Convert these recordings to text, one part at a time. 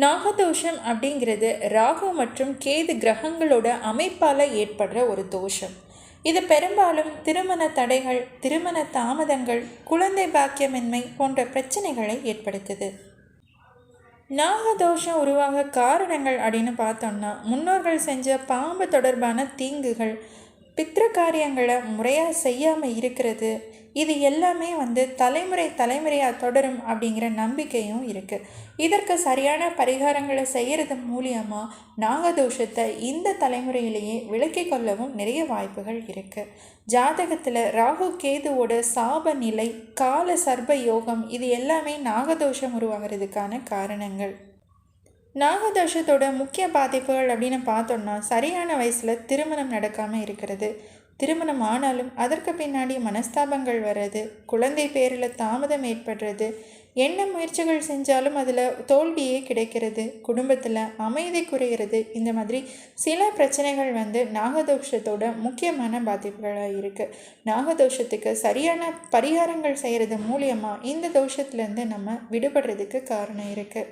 நாகதோஷம் அப்படிங்கிறது ராகு மற்றும் கேது கிரகங்களோட அமைப்பால் ஏற்படுற ஒரு தோஷம். இது பெரும்பாலும் திருமண தடைகள் திருமண தாமதங்கள் குழந்தை பாக்கியமின்மை போன்ற பிரச்சனைகளை ஏற்படுத்துது. நாகதோஷம் உருவாக காரணங்கள் அப்படின்னு பார்த்தோம்னா முன்னோர்கள் செஞ்ச பாம்பு தொடர்பான தீங்குகள் பித்ர காரியங்களை முறையாக செய்யாமல் இருக்கிறது இது எல்லாமே வந்து தலைமுறை தலைமுறையாக தொடரும் அப்படிங்கிற நம்பிக்கையும் இருக்குது இதற்கு சரியான பரிகாரங்களை செய்கிறது மூலியமாக நாகதோஷத்தை இந்த தலைமுறையிலேயே விளக்கிக் கொள்ளவும் நிறைய வாய்ப்புகள் இருக்குது ஜாதகத்தில் ராகு கேதுவோட சாப நிலை கால சர்ப யோகம் இது எல்லாமே நாகதோஷம் உருவாகிறதுக்கான காரணங்கள். நாகதோஷத்தோட முக்கிய பாதிப்புகள் அப்படின்னு பார்த்தோம்னா சரியான வயசில் திருமணம் நடக்காமல் இருக்கிறது. திருமணம் ஆனாலும் அதற்கு பின்னாடி மனஸ்தாபங்கள் வர்றது குழந்தை பேரில் தாமதம் ஏற்படுறது என்ன முயற்சிகள் செஞ்சாலும் அதில் தோல்வியே கிடைக்கிறது குடும்பத்தில் அமைதி குறைகிறது இந்த மாதிரி சில பிரச்சனைகள் வந்து நாகதோஷத்தோட முக்கியமான பாதிப்புகளாக இருக்குது நாகதோஷத்துக்கு சரியான பரிகாரங்கள் செய்கிறது மூலியமாக இந்த தோஷத்துலேருந்து நம்ம விடுபடுறதுக்கு காரணம் இருக்குது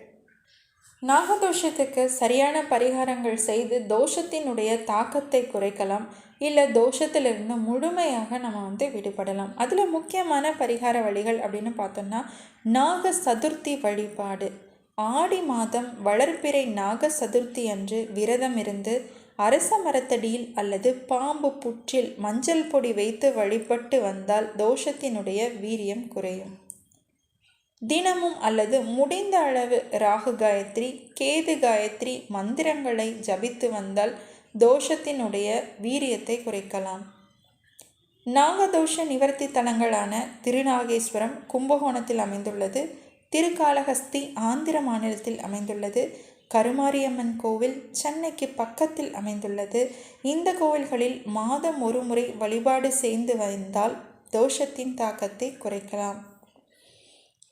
நாகதோஷத்துக்கு சரியான பரிகாரங்கள் செய்து தோஷத்தினுடைய தாக்கத்தை குறைக்கலாம். இல்லை தோஷத்திலிருந்து முழுமையாக நம்ம வந்து விடுபடலாம். அதில் முக்கியமான பரிகார வழிகள் அப்படின்னு பார்த்தோம்னா நாக சதுர்த்தி வழிபாடு. ஆடி மாதம் வளர்ப்பிறை நாக சதுர்த்தி அன்று விரதம் இருந்து அரச மரத்தடியில் அல்லது பாம்பு புற்றில் மஞ்சள் பொடி வைத்து வழிபட்டு வந்தால் தோஷத்தினுடைய வீரியம் குறையும். தினமும் அல்லது முடிந்த அளவு ராகு காயத்ரி கேது காயத்ரி மந்திரங்களை ஜபித்து வந்தால் தோஷத்தினுடைய வீரியத்தை குறைக்கலாம். நாகதோஷ நிவர்த்தி தலங்களான திருநாகேஸ்வரம் கும்பகோணத்தில் அமைந்துள்ளது. திருக்காளஹஸ்தி ஆந்திர மாநிலத்தில் அமைந்துள்ளது. கருமாரியம்மன் கோவில் சென்னைக்கு பக்கத்தில் அமைந்துள்ளது. இந்த கோவில்களில் மாதம் ஒரு முறை வழிபாடு செய்து வந்தால் தோஷத்தின் தாக்கத்தை குறைக்கலாம்.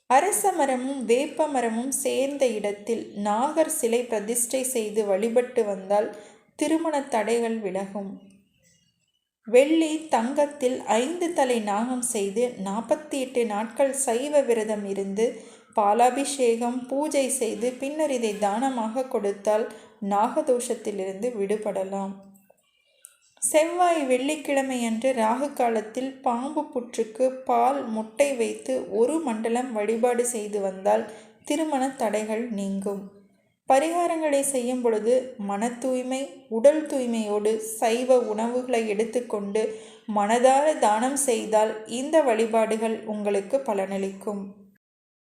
அரச மரமும் வேப்ப மரமும் சேர்ந்த இடத்தில் நாகர் சிலை பிரதிஷ்டை செய்து வழிபட்டு வந்தால் திருமண தடைகள் விலகும். வெள்ளி தங்கத்தில் ஐந்து தலை நாகம் செய்து நாற்பத்தி எட்டு நாட்கள் சைவ விரதம் இருந்து பாலாபிஷேகம் பூஜை செய்து பின்னர் இதை தானமாக கொடுத்தால் நாகதோஷத்திலிருந்து விடுபடலாம். செவ்வாய் வெள்ளிக்கிழமை அன்று ராகு காலத்தில் பாம்பு புற்றுக்கு பால் முட்டை வைத்து ஒரு மண்டலம் வழிபாடு செய்து வந்தால் திருமண தடைகள் நீங்கும். பரிகாரங்களை செய்யும் பொழுது மன தூய்மை உடல் தூய்மையோடு சைவ உணவுகளை எடுத்துக்கொண்டு மனதார தானம் செய்தால் இந்த வழிபாடுகள் உங்களுக்கு பலனளிக்கும்.